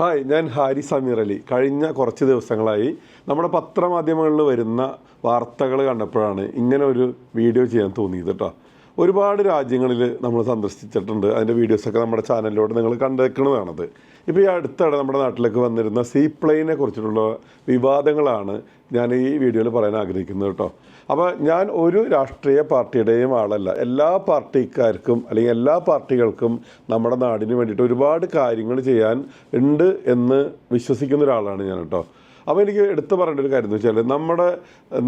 Hi ഞാൻ Harry Sameer Ali. കഴിഞ്ഞ കുറച്ച് ദിവസങ്ങളായി നമ്മുടെ പത്രമാധ്യമങ്ങളിൽ വരുന്ന വാർത്തകൾ കണ്ടപ്പോഴാണ് ഇങ്ങനെ ഒരു വീഡിയോ ചെയ്യാൻ തോന്നിയത് കേട്ടോ. ഒരുപാട് രാജ്യങ്ങളിൽ നമ്മൾ സന്ദർശിച്ചിട്ടുണ്ട്. അതിന്റെ വീഡിയോസൊക്കെ നമ്മുടെ ചാനലിലൂടെ നിങ്ങൾ കണ്ടേക്കുന്നതാണത് ഇപ്പോൾ ഈ അടുത്തിടെ നമ്മുടെ നാട്ടിലേക്ക് വന്നിരുന്ന സീ പ്ലെയിനെ കുറിച്ചിട്ടുള്ള വിവാദങ്ങളാണ് ഞാൻ ഈ വീഡിയോയിൽ പറയാൻ ആഗ്രഹിക്കുന്നത് കേട്ടോ. അപ്പോൾ ഞാൻ ഒരു രാഷ്ട്രീയ പാർട്ടിയുടെയും ആളല്ല. എല്ലാ പാർട്ടിക്കാർക്കും അല്ലെങ്കിൽ എല്ലാ പാർട്ടികൾക്കും നമ്മുടെ നാടിന് വേണ്ടിയിട്ട് ഒരുപാട് കാര്യങ്ങൾ ചെയ്യാൻ ഉണ്ട് എന്ന് വിശ്വസിക്കുന്ന ഒരാളാണ് ഞാൻ കേട്ടോ അപ്പോൾ എനിക്ക് എടുത്തു പറയേണ്ട ഒരു കാര്യം എന്ന് വെച്ചാൽ നമ്മുടെ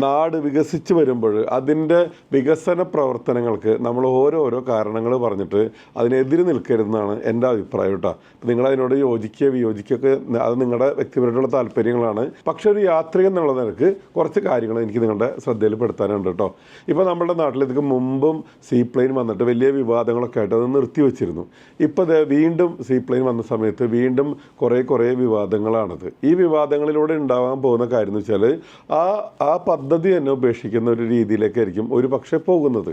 നാട് വികസിച്ച് വരുമ്പോൾ അതിന്റെ വികസന പ്രവർത്തനങ്ങൾക്ക് നമ്മൾ ഓരോരോ കാരണങ്ങൾ പറഞ്ഞിട്ട് അതിനെതിരെ നിൽക്കരുതെന്നാണ് എന്റെ അഭിപ്രായം കേട്ടോ. നിങ്ങൾ അതിനോട് യോജിക്കുക വിയോജിക്കുകയൊക്കെ അത് നിങ്ങളുടെ വ്യക്തിപരമായിട്ടുള്ള താല്പര്യങ്ങളാണ്. പക്ഷെ ഒരു യാത്രിക എന്നുള്ള നിലയ്ക്ക് കുറച്ച് കാര്യങ്ങൾ എനിക്ക് നിങ്ങളുടെ ശ്രദ്ധയിൽപ്പെടുത്താനുണ്ട് കേട്ടോ. ഇപ്പോൾ നമ്മുടെ നാട്ടിൽ ഇതിന് മുമ്പും സീപ്ലെയിൻ വന്നിട്ട് വലിയ വിവാദങ്ങളൊക്കെ ആയിട്ട് അത് നിർത്തിവെച്ചിരുന്നു. ഇപ്പോൾ വീണ്ടും സീപ്ലെയിൻ വന്ന സമയത്ത് വീണ്ടും കുറേ കുറേ വിവാദങ്ങളാണത്. ഈ വിവാദങ്ങളിലൂടെ ഉണ്ടാകാൻ പോകുന്ന കാര്യം എന്ന് വെച്ചാൽ ആ ആ പദ്ധതി തന്നെ ഉപേക്ഷിക്കുന്ന ഒരു രീതിയിലേക്കായിരിക്കും ഒരു പക്ഷേ പോകുന്നത്.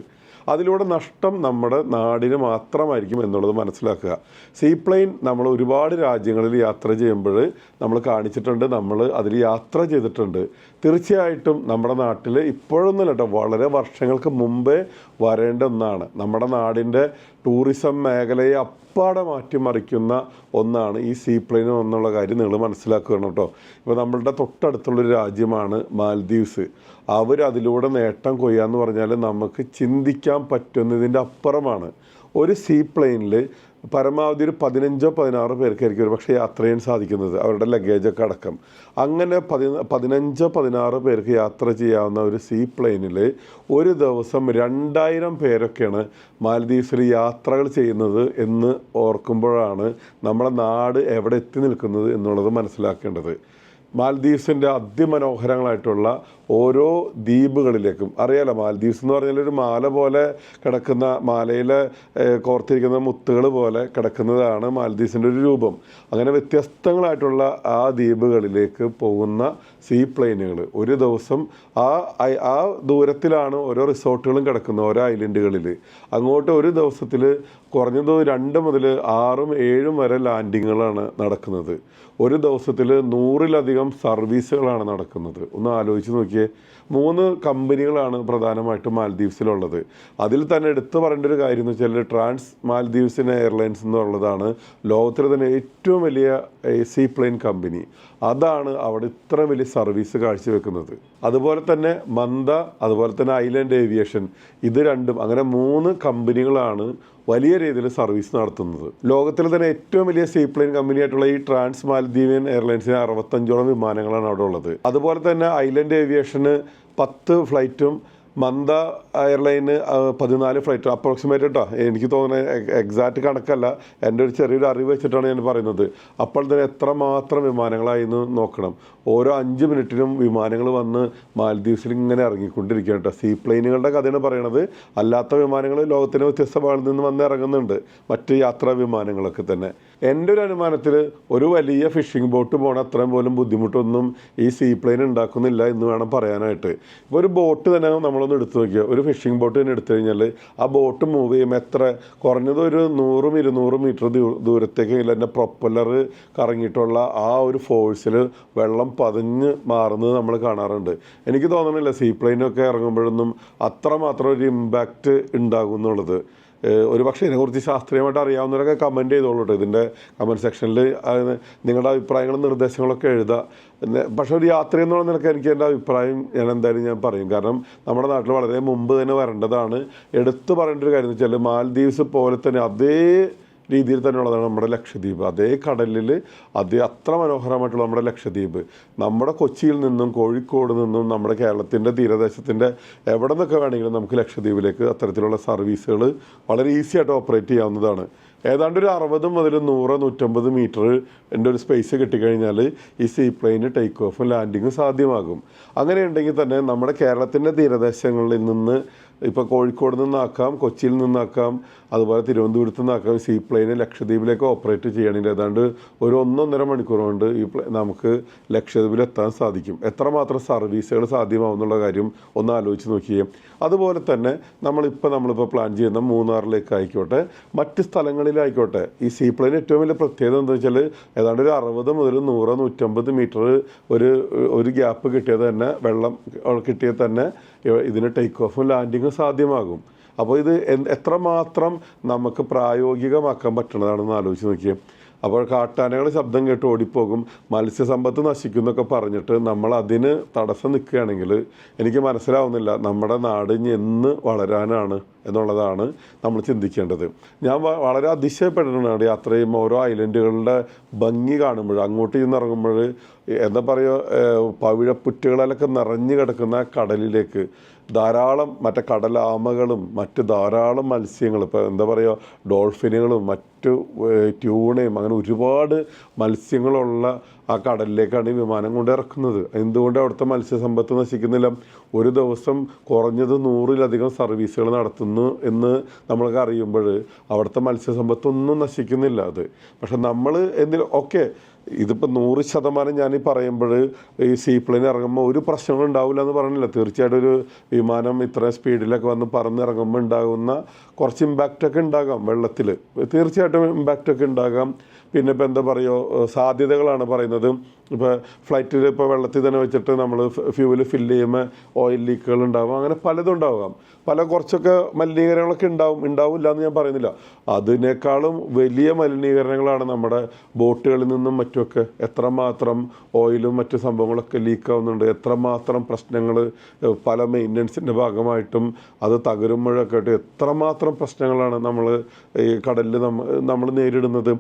അതിലൂടെ നഷ്ടം നമ്മുടെ നാടിന് മാത്രമായിരിക്കും എന്നുള്ളത് മനസ്സിലാക്കുക. സീപ്ലെയിൻ നമ്മൾ ഒരുപാട് രാജ്യങ്ങളിൽ യാത്ര ചെയ്യുമ്പോൾ നമ്മൾ കാണിച്ചിട്ടുണ്ട് നമ്മൾ അതിൽ യാത്ര ചെയ്തിട്ടുണ്ട്. തീർച്ചയായിട്ടും നമ്മുടെ നാട്ടിൽ ഇപ്പോഴൊന്നുമല്ല കേട്ടോ വളരെ വർഷങ്ങൾക്ക് മുമ്പേ വരേണ്ട ഒന്നാണ്. നമ്മുടെ നാടിന്റെ ടൂറിസം മേഖലയെ അപ്പാടെ മാറ്റിമറിക്കുന്ന ഒന്നാണ് ഈ സീ പ്ലെയിൻ എന്നുള്ള കാര്യം നിങ്ങൾ മനസ്സിലാക്കുകയാണ് കേട്ടോ. ഇപ്പോൾ നമ്മളുടെ തൊട്ടടുത്തുള്ളൊരു രാജ്യമാണ് മാൽദീവ്സ് അവരതിലൂടെ നേട്ടം കൊയ്യാന്ന് പറഞ്ഞാൽ നമുക്ക് ചിന്തിക്കാൻ പറ്റുന്നതിന്റെ അപ്പുറമാണ്. ഒരു സീ പ്ലെയിനിൽ പരമാവധി ഒരു പതിനഞ്ചോ പതിനാറോ പേർക്കായിരിക്കും ഒരു പക്ഷേ യാത്ര ചെയ്യാൻ സാധിക്കുന്നത് അവരുടെ ലഗേജൊക്കെ അടക്കം. അങ്ങനെ പതി പതിനഞ്ചോ പതിനാറോ പേർക്ക് യാത്ര ചെയ്യാവുന്ന ഒരു സീ പ്ലെയിനിൽ ഒരു ദിവസം രണ്ടായിരം പേരൊക്കെയാണ് മാലദ്വീപ്സിൽ യാത്രകൾ ചെയ്യുന്നത് എന്ന് ഓർക്കുമ്പോഴാണ് നമ്മുടെ നാട് എവിടെ എത്തി നിൽക്കുന്നത് എന്നുള്ളത് മനസ്സിലാക്കേണ്ടത്. മാലദ്വീപ്സിന്റെ അതിമനോഹരങ്ങളായിട്ടുള്ള ഓരോ ദ്വീപുകളിലേക്കും. അറിയാലോ മാലദ്വീപ്സ് എന്ന് പറഞ്ഞാൽ ഒരു മാല പോലെ കിടക്കുന്ന മാലയിൽ കോർത്തിരിക്കുന്ന മുത്തുകൾ പോലെ കിടക്കുന്നതാണ് മാലദ്വീപ്സിന്റെ ഒരു രൂപം. അങ്ങനെ വ്യത്യസ്തങ്ങളായിട്ടുള്ള ആ ദ്വീപുകളിലേക്ക് പോകുന്ന സീ പ്ലെയിനുകൾ. ഒരു ദിവസം ആ ആ ദൂരത്തിലാണ് ഓരോ റിസോർട്ടുകളും കിടക്കുന്നത് ഓരോ ഐലൻഡുകളിൽ. അങ്ങോട്ട് ഒരു ദിവസത്തിൽ കുറഞ്ഞത് രണ്ട് മുതൽ ആറും ഏഴും വരെ ലാൻഡിങ്ങുകളാണ് നടക്കുന്നത്. ഒരു ദിവസത്തിൽ നൂറിലധികം സർവീസുകളാണ് നടക്കുന്നത്. ഒന്ന് ആലോചിച്ച് മൂന്ന് കമ്പനികളാണ് പ്രധാനമായിട്ടും മാൽദ്വീപ്സിലുള്ളത്. അതിൽ തന്നെ എടുത്തു പറയേണ്ട ഒരു കാര്യം എന്ന് വെച്ചാൽ ട്രാൻസ് മാൽദീവ്സിന് എയർലൈൻസ് എന്നുള്ളതാണ് ലോകത്തിലെ തന്നെ ഏറ്റവും വലിയ സീ പ്ലെയിൻ കമ്പനി. അതാണ് അവിടെ ഇത്ര വലിയ സർവീസ് കാഴ്ചവെക്കുന്നത്. അതുപോലെ തന്നെ മന്ദ അതുപോലെ തന്നെ ഐലൻഡ് ഏവിയേഷൻ ഇത് രണ്ടും അങ്ങനെ മൂന്ന് കമ്പനികളാണ് വലിയ രീതിയിൽ സർവീസ് നടത്തുന്നത്. ലോകത്തിലെ തന്നെ ഏറ്റവും വലിയ സീപ്ലെയിൻ കമ്പനിയായിട്ടുള്ള ഈ ട്രാൻസ് മാലദ്വീപിയൻ എയർലൈൻസിന് അറുപത്തഞ്ചോളം വിമാനങ്ങളാണ് അവിടെ ഉള്ളത്. അതുപോലെ തന്നെ ഐലൻഡ് ഏവിയേഷന് പത്ത് ഫ്ലൈറ്റും മന്ദ എയർലൈന് പതിനാല് ഫ്ലൈറ്റ് അപ്രോക്സിമേറ്റ് കേട്ടോ എനിക്ക് തോന്നുന്നത് എക്സാക്റ്റ് കണക്കല്ല. എന്റെ ഒരു ചെറിയൊരു അറിവ് വെച്ചിട്ടാണ് ഞാൻ പറയുന്നത്. അപ്പോൾ തന്നെ എത്രമാത്രം വിമാനങ്ങളായി എന്ന് നോക്കണം. ഓരോ അഞ്ച് മിനിറ്റിനും വിമാനങ്ങൾ വന്ന് മാലദ്വീപ്സിൽ ഇങ്ങനെ ഇറങ്ങിക്കൊണ്ടിരിക്കുകയാണ് കേട്ടോ സീ പ്ലെയിനുകളുടെ കഥയാണ് പറയണത്. അല്ലാത്ത വിമാനങ്ങൾ ലോകത്തിന് വ്യത്യസ്ത ഭാഗത്ത് നിന്ന് വന്ന് ഇറങ്ങുന്നുണ്ട്. മറ്റ് യാത്രാ വിമാനങ്ങളൊക്കെ തന്നെ. എന്റെ ഒരു അനുമാനത്തിൽ ഒരു വലിയ ഫിഷിംഗ് ബോട്ട് പോണ അത്രയും പോലും ബുദ്ധിമുട്ടൊന്നും ഈ സീ പ്ലെയിൻ ഉണ്ടാക്കുന്നില്ല എന്ന് വേണം പറയാനായിട്ട്. ഇപ്പോൾ ഒരു ബോട്ട് തന്നെ നമ്മളൊന്ന് എടുത്തു നോക്കിയോ? ഒരു ഫിഷിംഗ് ബോട്ട് തന്നെ എടുത്തു കഴിഞ്ഞാൽ ആ ബോട്ട് മൂവ് ചെയ്യുമ്പോൾ എത്ര? കുറഞ്ഞത് ഒരു നൂറും ഇരുന്നൂറും മീറ്റർ ദൂരത്തേക്കെങ്കിലും അതിന്റെ പ്രൊപ്പല്ലർ കറങ്ങിയിട്ടുള്ള ആ ഒരു ഫോഴ്സിൽ വെള്ളം പതിഞ്ഞ് മാറുന്നത് നമ്മൾ കാണാറുണ്ട്. എനിക്ക് തോന്നണില്ല സീ പ്ലെയിനൊക്കെ ഇറങ്ങുമ്പോഴൊന്നും അത്രമാത്രം ഒരു ഇമ്പാക്റ്റ് ഉണ്ടാകും എന്നുള്ളത്. ഒരു പക്ഷേ ഇതിനെക്കുറിച്ച് ശാസ്ത്രീയമായിട്ട് അറിയാവുന്നവരൊക്കെ കമന്റ് ചെയ്തോളൂ കേട്ടോ ഇതിന്റെ കമന്റ് സെക്ഷനിൽ നിങ്ങളുടെ അഭിപ്രായങ്ങളും നിർദ്ദേശങ്ങളൊക്കെ എഴുതുക പിന്നെ പക്ഷേ ഒരു യാത്ര എന്നുള്ള നിലയ്ക്ക് എനിക്ക് എന്റെ അഭിപ്രായം ഞാൻ എന്തായാലും ഞാൻ പറയും. കാരണം നമ്മുടെ നാട്ടിൽ വളരെ മുമ്പ് തന്നെ വരേണ്ടതാണ്. എടുത്തു പറയേണ്ട ഒരു കാര്യം എന്ന് വെച്ചാൽ മാലദ്വീപ്സ് പോലെ തന്നെ അതേ രീതിയിൽ തന്നെയുള്ളതാണ് നമ്മുടെ ലക്ഷദ്വീപ്. അതേ കടലിൽ അതേ അത്ര മനോഹരമായിട്ടുള്ള നമ്മുടെ ലക്ഷദ്വീപ്. നമ്മുടെ കൊച്ചിയിൽ നിന്നും കോഴിക്കോട് നിന്നും നമ്മുടെ കേരളത്തിന്റെ തീരദേശത്തിന്റെ എവിടെ നിന്നൊക്കെ വേണമെങ്കിലും നമുക്ക് ലക്ഷദ്വീപിലേക്ക് അത്തരത്തിലുള്ള സർവീസുകൾ വളരെ ഈസി ആയിട്ട് ഓപ്പറേറ്റ് ചെയ്യാവുന്നതാണ്. ഏതാണ്ട് ഒരു അറുപത് മുതൽ നൂറ് നൂറ്റമ്പത് മീറ്റർ എന്റെ ഒരു സ്പേസ് കിട്ടിക്കഴിഞ്ഞാൽ ഈ സീ പ്ലെയിന് ടേക്ക് ഓഫും ലാൻഡിങ്ങും സാധ്യമാകും. അങ്ങനെയുണ്ടെങ്കിൽ തന്നെ നമ്മുടെ കേരളത്തിന്റെ തീരദേശങ്ങളിൽ നിന്ന് ഇപ്പോൾ കോഴിക്കോട് നിന്നാക്കാം കൊച്ചിയിൽ നിന്നാക്കാം അതുപോലെ തിരുവനന്തപുരത്ത് നിന്നാക്കാം സീ പ്ലെയിന് ലക്ഷദ്വീപിലേക്ക് ഓപ്പറേറ്റ് ചെയ്യണമെങ്കിൽ ഏതാണ്ട് ഒരു ഒന്നൊന്നര മണിക്കൂർ കൊണ്ട് ഈ നമുക്ക് ലക്ഷദ്വീപിൽ എത്താൻ സാധിക്കും. എത്രമാത്രം സർവീസുകൾ സാധ്യമാവുന്നുള്ള കാര്യം ഒന്ന് ആലോചിച്ച് നോക്കിയേ. അതുപോലെ തന്നെ നമ്മളിപ്പോൾ നമ്മളിപ്പോൾ പ്ലാൻ ചെയ്യുന്ന മൂന്നാറിലേക്ക് ആയിക്കോട്ടെ മറ്റ് സ്ഥലങ്ങളിലായിക്കോട്ടെ ഈ സീ പ്ലെയിൻ ഏറ്റവും വലിയ പ്രത്യേകത എന്താ വെച്ചാൽ ഏതാണ്ട് ഒരു അറുപത് മുതൽ നൂറ് നൂറ്റമ്പത് മീറ്റർ ഒരു ഒരു ഗ്യാപ്പ് കിട്ടിയത് തന്നെ വെള്ളം കിട്ടിയത് തന്നെ ഇതിന് ടേക്ക് ഓഫും ലാൻഡിങ്ങും സാധ്യമാകും. അപ്പോൾ ഇത് എത്രമാത്രം നമുക്ക് പ്രായോഗികമാക്കാൻ പറ്റുന്നതാണെന്ന് ആലോചിച്ച് നോക്കിയേ. അപ്പോൾ കാട്ടാനകൾ ശബ്ദം കേട്ട് ഓടിപ്പോകും. മത്സ്യസമ്പത്ത് നശിക്കുന്നൊക്കെ പറഞ്ഞിട്ട് നമ്മൾ അതിന് തടസ്സം നിൽക്കുകയാണെങ്കിൽ എനിക്ക് മനസ്സിലാവുന്നില്ല നമ്മുടെ നാട് എന്ന് വളരാനാണ് എന്നുള്ളതാണ് നമ്മൾ ചിന്തിക്കേണ്ടത്. ഞാൻ വളരെ അതിശയപ്പെടുന്നതാണ് യാത്ര ചെയ്യുമ്പോൾ ഓരോ ഐലൻഡുകളുടെ ഭംഗി കാണുമ്പോൾ അങ്ങോട്ട് ചെന്ന് ഇറങ്ങുമ്പോൾ എന്താ പറയുക പവിഴപ്പുറ്റുകളിലൊക്കെ നിറഞ്ഞു കിടക്കുന്ന കടലിലേക്ക് ധാരാളം മറ്റേ കടലാമകളും മറ്റ് ധാരാളം മത്സ്യങ്ങൾ ഇപ്പോൾ എന്താ പറയുക ഡോൾഫിനുകളും മറ്റു ട്യൂണയും അങ്ങനെ ഒരുപാട് മത്സ്യങ്ങളുള്ള ആ കടലിലേക്കാണ് ഈ വിമാനം കൊണ്ട് ഇറക്കുന്നത്. എന്തുകൊണ്ട് അവിടുത്തെ മത്സ്യസമ്പത്ത് നശിക്കുന്നില്ല? ഒരു ദിവസം കുറഞ്ഞത് നൂറിലധികം സർവീസുകൾ നടത്തുന്നു എന്ന് നമ്മൾക്ക് അറിയുമ്പോൾ അവിടുത്തെ മത്സ്യസമ്പത്തൊന്നും നശിക്കുന്നില്ല അത്. പക്ഷെ നമ്മൾ എന്തിൽ ഓക്കെ ഇതിപ്പോൾ നൂറ് ശതമാനം ഞാൻ ഈ പറയുമ്പോൾ ഈ സീ പ്ലെയിൻ ഇറങ്ങുമ്പോൾ ഒരു പ്രശ്നങ്ങളും ഉണ്ടാവില്ല എന്ന് പറഞ്ഞില്ല. തീർച്ചയായിട്ടും ഒരു വിമാനം ഇത്ര സ്പീഡിലൊക്കെ വന്ന് പറന്നിറങ്ങുമ്പോൾ ഉണ്ടാകുന്ന കുറച്ച് ഇമ്പാക്റ്റൊക്കെ ഉണ്ടാകാം വെള്ളത്തിൽ തീർച്ചയായിട്ടും ഇമ്പാക്റ്റൊക്കെ ഉണ്ടാകാം. പിന്നെ ഇപ്പോൾ എന്താ പറയുക സാധ്യതകളാണ് പറയുന്നത്. ഇപ്പോൾ ഫ്ലൈറ്റിൽ ഇപ്പോൾ വെള്ളത്തിൽ തന്നെ വെച്ചിട്ട് നമ്മൾ ഫ്യൂവൽ ഫില്ല് ചെയ്യുമ്പോൾ ഓയിൽ ലീക്കുകൾ ഉണ്ടാകും അങ്ങനെ പലതും ഉണ്ടാകാം പല കുറച്ചൊക്കെ മലിനീകരണങ്ങളൊക്കെ ഉണ്ടാവും. ഉണ്ടാവില്ല എന്ന് ഞാൻ പറയുന്നില്ല. അതിനേക്കാളും വലിയ മലിനീകരണങ്ങളാണ് നമ്മുടെ ബോട്ടുകളിൽ നിന്നും മറ്റുമൊക്കെ എത്രമാത്രം ഓയിലും മറ്റ് സംഭവങ്ങളൊക്കെ ലീക്കാവുന്നുണ്ട്? എത്രമാത്രം പ്രശ്നങ്ങൾ പല മെയിന്റനൻസിന്റെ ഭാഗമായിട്ടും അത് തകരുമ്പോഴൊക്കെ ആയിട്ട് എത്രമാത്രം പ്രശ്നങ്ങളാണ് നമ്മൾ ഈ കടലിൽ നമ്മൾ നേരിടുന്നത്?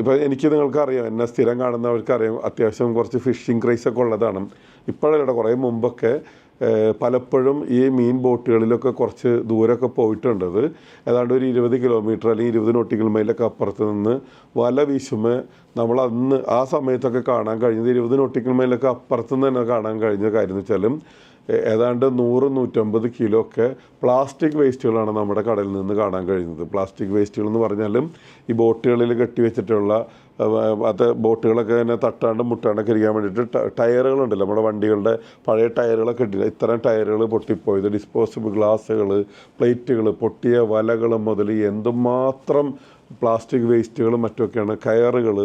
ഇപ്പോൾ എനിക്ക് നിങ്ങൾക്കറിയാം എന്നെ സ്ഥിരം കാണുന്നവർക്കറിയാം അത്യാവശ്യം കുറച്ച് ഫിഷിംഗ് ക്രൈസൊക്കെ ഉള്ളതാണ്. ഇപ്പോഴല്ല കുറേ മുമ്പൊക്കെ പലപ്പോഴും ഈ മീൻ ബോട്ടുകളിലൊക്കെ കുറച്ച് ദൂരമൊക്കെ പോയിട്ടുണ്ടത് ഏതാണ്ട് ഒരു ഇരുപത് കിലോമീറ്റർ അല്ലെങ്കിൽ ഇരുപത് നോട്ടിക്കൽ മൈലൊക്കെ അപ്പുറത്ത് നിന്ന് വല വീശുമ്പോൾ നമ്മൾ അന്ന് ആ സമയത്തൊക്കെ കാണാൻ കഴിഞ്ഞത് ഇരുപത് നോട്ടിക്കൽ മൈലൊക്കെ അപ്പുറത്ത് നിന്ന് തന്നെ കാണാൻ കഴിഞ്ഞ കാര്യം എന്ന് വെച്ചാലും ഏതാണ്ട് നൂറ് നൂറ്റമ്പത് കിലോ ഒക്കെ പ്ലാസ്റ്റിക് വേസ്റ്റുകളാണ് നമ്മുടെ കടലിൽ നിന്ന് കാണാൻ കഴിയുന്നത്. പ്ലാസ്റ്റിക് വേസ്റ്റുകൾ എന്ന് പറഞ്ഞാലും ഈ ബോട്ടുകളിൽ കെട്ടിവെച്ചിട്ടുള്ള അത് ബോട്ടുകളൊക്കെ തന്നെ തട്ടാണ്ട് മുട്ടാണ്ടൊക്കെ ഇരിക്കാൻ വേണ്ടിയിട്ട് ടയറുകളുണ്ടല്ലോ. നമ്മുടെ വണ്ടികളുടെ പഴയ ടയറുകളൊക്കെ ഇട്ടില്ല? ഇത്തരം ടയറുകൾ പൊട്ടിപ്പോയത്. ഡിസ്പോസിബിൾ ഗ്ലാസ്സുകൾ പ്ലേറ്റുകൾ പൊട്ടിയ വലകൾ മുതൽ എന്തുമാത്രം പ്ലാസ്റ്റിക് വേസ്റ്റുകളും മറ്റൊക്കെയാണ് കയറുകൾ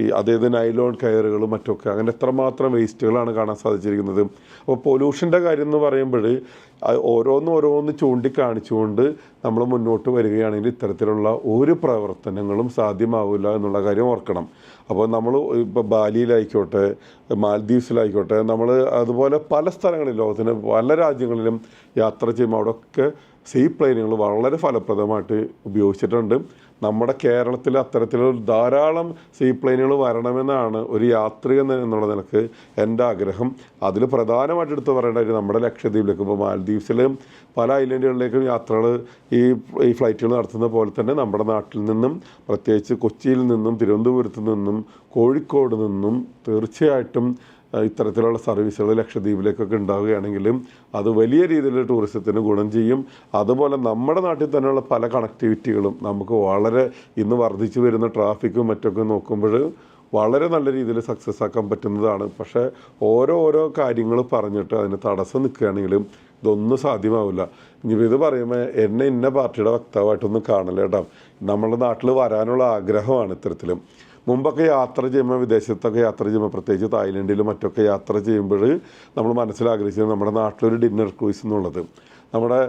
ഈ അതായത് നൈലോൺ കയറുകൾ മറ്റൊക്കെ. അങ്ങനെ എത്രമാത്രം വേസ്റ്റുകളാണ് കാണാൻ സാധിച്ചിരിക്കുന്നത്. അപ്പോൾ പൊല്യൂഷന്റെ കാര്യം എന്ന് പറയുമ്പോൾ ഓരോന്ന് ഓരോന്ന് ചൂണ്ടിക്കാണിച്ചുകൊണ്ട് നമ്മൾ മുന്നോട്ട് വരികയാണെങ്കിൽ ഇത്തരത്തിലുള്ള ഒരു പ്രവർത്തനങ്ങളും സാധ്യമാവില്ല എന്നുള്ള കാര്യം ഓർക്കണം. അപ്പോൾ നമ്മൾ ഇപ്പോൾ ബാലിയിലായിക്കോട്ടെ മാൽദ്വീപ്സിലായിക്കോട്ടെ നമ്മൾ അതുപോലെ പല സ്ഥലങ്ങളിലും ലോകത്തിന് പല രാജ്യങ്ങളിലും യാത്ര ചെയ്യുമ്പോൾ അവിടെയൊക്കെ സീ പ്ലെയിനുകൾ വളരെ ഫലപ്രദമായിട്ട് ഉപയോഗിച്ചിട്ടുണ്ട്. നമ്മുടെ കേരളത്തിൽ അത്തരത്തിലുള്ള ധാരാളം സീപ്ലെയിനുകൾ വരണമെന്നാണ് ഒരു യാത്രികൻ എന്നുള്ള നിലയ്ക്ക് എന്റെ ആഗ്രഹം. അതിൽ പ്രധാനമായിട്ട് എടുത്ത് പറയേണ്ട ഒരു നമ്മുടെ ലക്ഷദ്വീപിലേക്ക് ഇപ്പോൾ മാലദ്വീപ്സിലും പല ഐലൻഡുകളിലേക്കും യാത്രകൾ ഈ ഈ ഫ്ലൈറ്റുകൾ നടത്തുന്ന പോലെ തന്നെ നമ്മുടെ നാട്ടിൽ നിന്നും പ്രത്യേകിച്ച് കൊച്ചിയിൽ നിന്നും തിരുവനന്തപുരത്ത് നിന്നും കോഴിക്കോട് നിന്നും തീർച്ചയായിട്ടും ഇത്തരത്തിലുള്ള സർവീസുകൾ ലക്ഷദ്വീപിലേക്കൊക്കെ ഉണ്ടാവുകയാണെങ്കിലും അത് വലിയ രീതിയിൽ ടൂറിസത്തിന് ഗുണം ചെയ്യും. അതുപോലെ നമ്മുടെ നാട്ടിൽ തന്നെയുള്ള പല കണക്ടിവിറ്റികളും നമുക്ക് വളരെ ഇന്ന് വർദ്ധിച്ചു വരുന്ന ട്രാഫിക്കും മറ്റൊക്കെ നോക്കുമ്പോൾ വളരെ നല്ല രീതിയിൽ സക്സസ് ആക്കാൻ പറ്റുന്നതാണ്. പക്ഷേ ഓരോ ഓരോ കാര്യങ്ങൾ പറഞ്ഞിട്ട് അതിന് തടസ്സം നിൽക്കുകയാണെങ്കിലും ഇതൊന്നും സാധ്യമാവില്ല. ഇനിയിപ്പോൾ ഇത് പറയുമ്പോൾ എന്നെ ഇന്ന പാർട്ടിയുടെ വക്താവായിട്ടൊന്നും കാണില്ല കേട്ടോ. നമ്മുടെ നാട്ടിൽ വരാനുള്ള ആഗ്രഹമാണ് ഇത്തരത്തിലും. മുമ്പൊക്കെ യാത്ര ചെയ്യുമ്പോൾ വിദേശത്തൊക്കെ യാത്ര ചെയ്യുമ്പോൾ പ്രത്യേകിച്ച് തായ്ലൻഡിലും മറ്റൊക്കെ യാത്ര ചെയ്യുമ്പോൾ നമ്മൾ മനസ്സിലാഗ്രഹിച്ചത് നമ്മുടെ നാട്ടിലൊരു ഡിന്നർ ക്രൂയിസ് എന്നുള്ളത്. നമ്മുടെ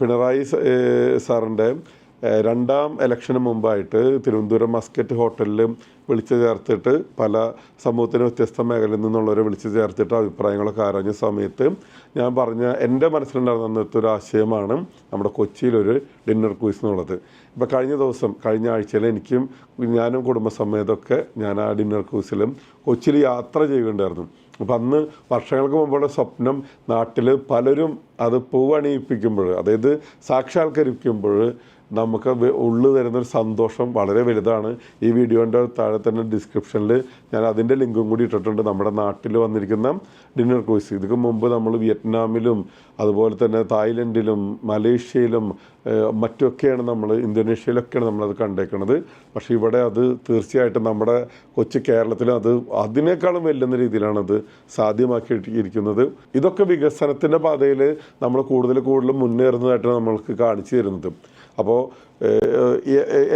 പിണറായി സാറിന്റെ രണ്ടാം ഇലക്ഷന് മുമ്പായിട്ട് തിരുവനന്തപുരം മസ്കറ്റ് ഹോട്ടലിൽ വിളിച്ചു ചേർത്തിട്ട് പല സമൂഹത്തിന് വ്യത്യസ്ത മേഖലയിൽ നിന്നുള്ളവരെ വിളിച്ചു ചേർത്തിട്ട് അഭിപ്രായങ്ങളൊക്കെ ആരാഞ്ഞ സമയത്ത് ഞാൻ പറഞ്ഞ എന്റെ മനസ്സിലുണ്ടായിരുന്ന അന്നത്തെ ഒരു ആശയമാണ് നമ്മുടെ കൊച്ചിയിലൊരു ഡിന്നർ ക്വീസ് എന്നുള്ളത്. ഇപ്പോൾ കഴിഞ്ഞ ദിവസം കഴിഞ്ഞ ആഴ്ചയിൽ എനിക്കും ഞാനും കുടുംബസമേതമൊക്കെ ഞാൻ ആ ഡിന്നർ ക്രൂസിലും കൊച്ചിയിൽ യാത്ര ചെയ്യുകയുണ്ടായിരുന്നു. അപ്പം അന്ന് വർഷങ്ങൾക്ക് മുമ്പുള്ള സ്വപ്നം നാട്ടിൽ പലരും അത് പൂവണിയിപ്പിക്കുമ്പോൾ അതായത് സാക്ഷാത്കരിക്കുമ്പോൾ നമുക്ക് ഉള്ളു തരുന്നൊരു സന്തോഷം വളരെ വലുതാണ്. ഈ വീഡിയോന്റെ താഴെ തന്നെ ഡിസ്ക്രിപ്ഷനിൽ ഞാൻ അതിന്റെ ലിങ്കും കൂടി ഇട്ടിട്ടുണ്ട്. നമ്മുടെ നാട്ടിൽ വന്നിരിക്കുന്ന ഡിന്നർ കോഴ്സ് ഇതിന് മുമ്പ് നമ്മൾ വിയറ്റ്നാമിലും അതുപോലെ തന്നെ തായ്ലൻഡിലും മലേഷ്യയിലും മറ്റൊക്കെയാണ് നമ്മൾ ഇന്തോനേഷ്യയിലൊക്കെയാണ് നമ്മളത് കണ്ടേക്കുന്നത് പക്ഷേ ഇവിടെ അത് തീർച്ചയായിട്ടും നമ്മുടെ കൊച്ചു കേരളത്തിലും അത് അതിനേക്കാളും വെല്ലുന്ന രീതിയിലാണ് അത് സാധ്യമാക്കിയിരിക്കുന്നത്. ഇതൊക്കെ വികസനത്തിന്റെ പാതയിൽ നമ്മൾ കൂടുതൽ കൂടുതൽ മുന്നേറുന്നതായിട്ടാണ് നമ്മൾക്ക് കാണിച്ചു തരുന്നത്. അപ്പോൾ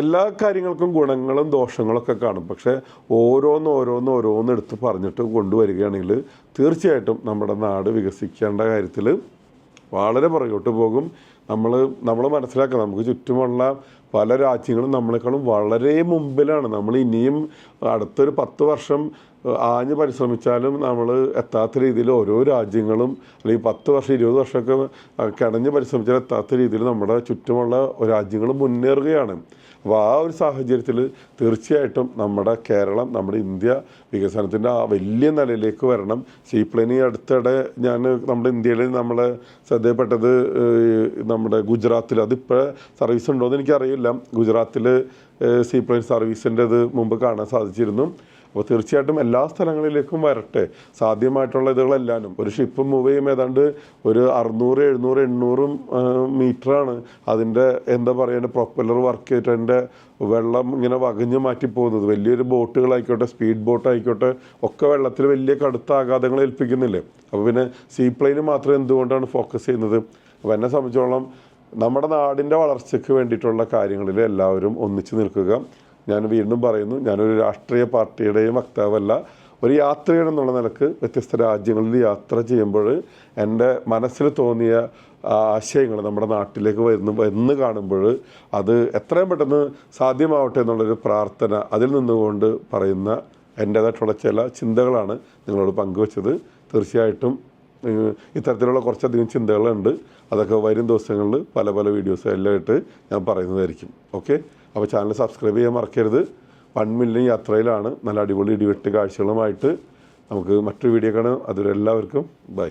എല്ലാ കാര്യങ്ങൾക്കും ഗുണങ്ങളും ദോഷങ്ങളൊക്കെ കാണും. പക്ഷേ ഓരോന്ന് ഓരോന്ന് ഓരോന്ന് എടുത്ത് പറഞ്ഞിട്ട് കൊണ്ടുവരികയാണെങ്കിൽ തീർച്ചയായിട്ടും നമ്മുടെ നാട് വികസിക്കേണ്ട കാര്യത്തിൽ വളരെ പുറകോട്ട് പോകും. നമ്മൾ നമ്മൾ മനസ്സിലാക്കുക നമുക്ക് ചുറ്റുമുള്ള പല രാജ്യങ്ങളും നമ്മളെക്കാളും വളരെ മുമ്പിലാണ്. നമ്മൾ ഇനിയും അടുത്തൊരു പത്ത് വർഷം ആഞ്ഞ് പരിശ്രമിച്ചാലും നമ്മൾ എത്താത്ത രീതിയിൽ ഓരോ രാജ്യങ്ങളും അല്ലെങ്കിൽ പത്ത് വർഷം ഇരുപത് വർഷമൊക്കെ കിടഞ്ഞ് പരിശ്രമിച്ചാൽ എത്താത്ത രീതിയിൽ നമ്മുടെ ചുറ്റുമുള്ള രാജ്യങ്ങൾ മുന്നേറുകയാണ്. അപ്പോൾ ആ ഒരു സാഹചര്യത്തിൽ തീർച്ചയായിട്ടും നമ്മുടെ കേരളം നമ്മുടെ ഇന്ത്യ വികസനത്തിന്റെ ആ വലിയ നിലയിലേക്ക് വരണം. സീപ്ലെയിൻ ഈ അടുത്തിടെ ഞാൻ നമ്മുടെ ഇന്ത്യയിൽ നമ്മളെ ശ്രദ്ധയപ്പെട്ടത് നമ്മുടെ ഗുജറാത്തിൽ. അതിപ്പോൾ സർവീസ് ഉണ്ടോ എന്ന് എനിക്കറിയില്ല. ഗുജറാത്തിൽ സീപ്ലെയിൻ സർവീസിന്റെ ഇത് മുമ്പ് കാണാൻ സാധിച്ചിരുന്നു. അപ്പോൾ തീർച്ചയായിട്ടും എല്ലാ സ്ഥലങ്ങളിലേക്കും വരട്ടെ. സാധ്യമായിട്ടുള്ള ഇതുകളെല്ലാനും. ഒരു ഷിപ്പ് മൂവ് ചെയ്യുമ്പോൾ ഏതാണ്ട് ഒരു അറുന്നൂറ് എഴുന്നൂറ് എണ്ണൂറും മീറ്ററാണ് അതിന്റെ എന്താ പറയുക പ്രൊപ്പല്ലർ വർക്ക് ചെയ്തിട്ട് അതിന്റെ വെള്ളം ഇങ്ങനെ വകഞ്ഞ് മാറ്റി പോകുന്നത്. വലിയൊരു ബോട്ടുകളായിക്കോട്ടെ സ്പീഡ് ബോട്ടായിക്കോട്ടെ ഒക്കെ വെള്ളത്തിൽ വലിയ കടുത്ത ആഘാതങ്ങൾ ഏൽപ്പിക്കുന്നില്ലേ? അപ്പോൾ പിന്നെ സീപ്ലെയിന് മാത്രം എന്തുകൊണ്ടാണ് ഫോക്കസ് ചെയ്യുന്നത്? അപ്പോൾ എന്നെ സംബന്ധിച്ചോളം നമ്മുടെ നാടിന്റെ വളർച്ചയ്ക്ക് വേണ്ടിയിട്ടുള്ള കാര്യങ്ങളിൽ എല്ലാവരും ഒന്നിച്ചു നിൽക്കുക. ഞാൻ വീണ്ടും പറയുന്നു ഞാനൊരു രാഷ്ട്രീയ പാർട്ടിയുടെയും വക്താവല്ല. ഒരു യാത്രികൻ എന്നുള്ള നിലയ്ക്ക് വ്യത്യസ്ത രാജ്യങ്ങളിൽ യാത്ര ചെയ്യുമ്പോൾ എന്റെ മനസ്സിൽ തോന്നിയ ആശയങ്ങൾ നമ്മുടെ നാട്ടിലേക്ക് വരുന്നു എന്ന് കാണുമ്പോൾ അത് എത്രയും പെട്ടെന്ന് സാധ്യമാവട്ടെ എന്നുള്ളൊരു പ്രാർത്ഥന അതിൽ നിന്നുകൊണ്ട് പറയുന്ന എന്റേതായിട്ടുള്ള ചില ചിന്തകളാണ് നിങ്ങളോട് പങ്കുവച്ചത്. തീർച്ചയായിട്ടും ഇത്തരത്തിലുള്ള കുറച്ചധികം ചിന്തകളുണ്ട്. അതൊക്കെ വരും ദിവസങ്ങളിൽ പല പല വീഡിയോസ് ആയിട്ട് ഞാൻ പറയുന്നതായിരിക്കും. ഓക്കെ? അപ്പോൾ ചാനൽ സബ്സ്ക്രൈബ് ചെയ്യാൻ മറക്കരുത്. വൺ മില്യൺ യാത്രയിലാണ് നല്ല അടിപൊളി ഇടിവെട്ട് കാഴ്ചകളുമായിട്ട് നമുക്ക് മറ്റൊരു വീഡിയോ കാണാം. അതുവരെ എല്ലാവർക്കും ബൈ